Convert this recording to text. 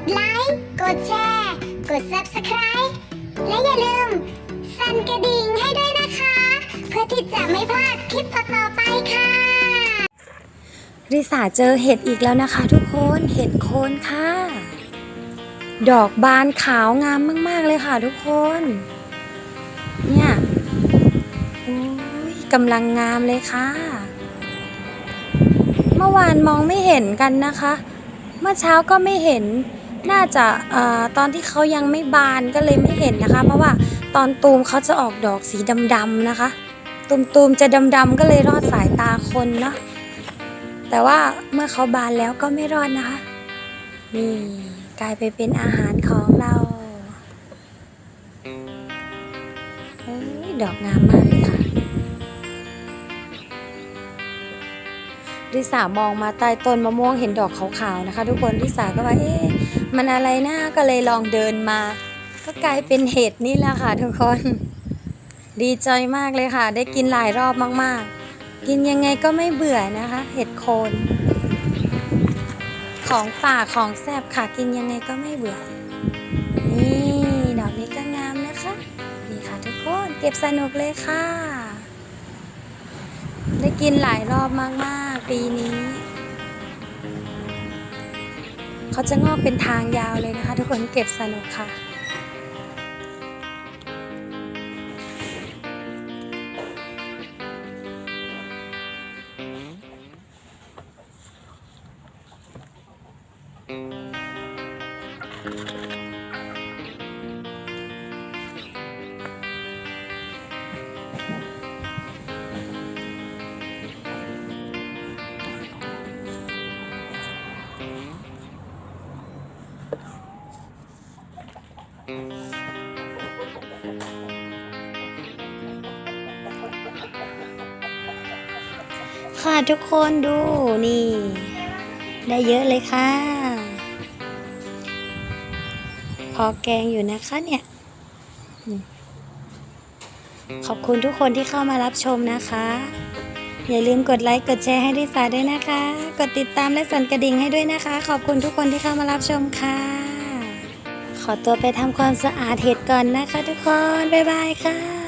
ด subscribe และอย่าลืม สั่นกระดิ่งให้ด้วยนะคะ เพื่อที่จะไม่พลาดคลิปต่อๆไปค่ะ ริสาเจอเห็ดอีกแล้วนะคะทุกคนเห็ดโคนค่ะ ดอกบานขาวงามมาก ๆ เลยค่ะทุกคน เนี่ยโอ้ยกำลังงามเลยค่ะ เมื่อวานมองไม่เห็นกันนะคะ เมื่อเช้าก็ไม่เห็น น่าจะอตอนที่เขายังไม่บานก็เลยไม่เห็นนะคะ เพราะว่าตอนตูมเขาจะออกดอกสีดำๆนะคะ ตูมๆจะดำๆก็เลยรอดสายตาคนเนาะแต่ว่าเมื่อเขาบานแล้วก็ไม่รอดนะคะ นี่กลายไปเป็นอาหารของเราเอ้ยดอกงามมากเลยค่ะริสามองมาใต้ต้นมะม่วงเห็นดอกขาวๆนะคะ ทุกคนริสาก็ว่าเอ๊ะ มันอะไรนะ ก็เลยลองเดินมา ก็กลายเป็นเห็ดนี่แหละค่ะทุกคน ดีใจมากเลยค่ะ ได้กินหลายรอบมากๆ กินยังไงก็ไม่เบื่อนะคะ เห็ดโคน ของป่าของแซบค่ะ กินยังไงก็ไม่เบื่อ นี่ดอกนี้ก็งามนะคะ นี่ค่ะทุกคน เก็บสนุกเลยค่ะ ได้กินหลายรอบมากๆ ปีนี้ เขาจะงอกเป็นทางยาวเลยนะคะ ทุกคนเก็บสนุกค่ะ ค่ะทุกคนดูนี่ ได้เยอะเลยค่ะ พอแกงอยู่นะคะเนี่ย ขอบคุณทุกคนที่เข้ามารับชมนะคะ อย่าลืมกดไลค์กดแชร์ให้ดิสาด้วยนะคะ กดติดตามและสั่นกระดิ่งให้ด้วยนะคะ ขอบคุณทุกคนที่เข้ามารับชมค่ะ ขอตัวไปทำความสะอาดเห็ดก่อนนะคะทุกคน บ๊ายบายค่ะ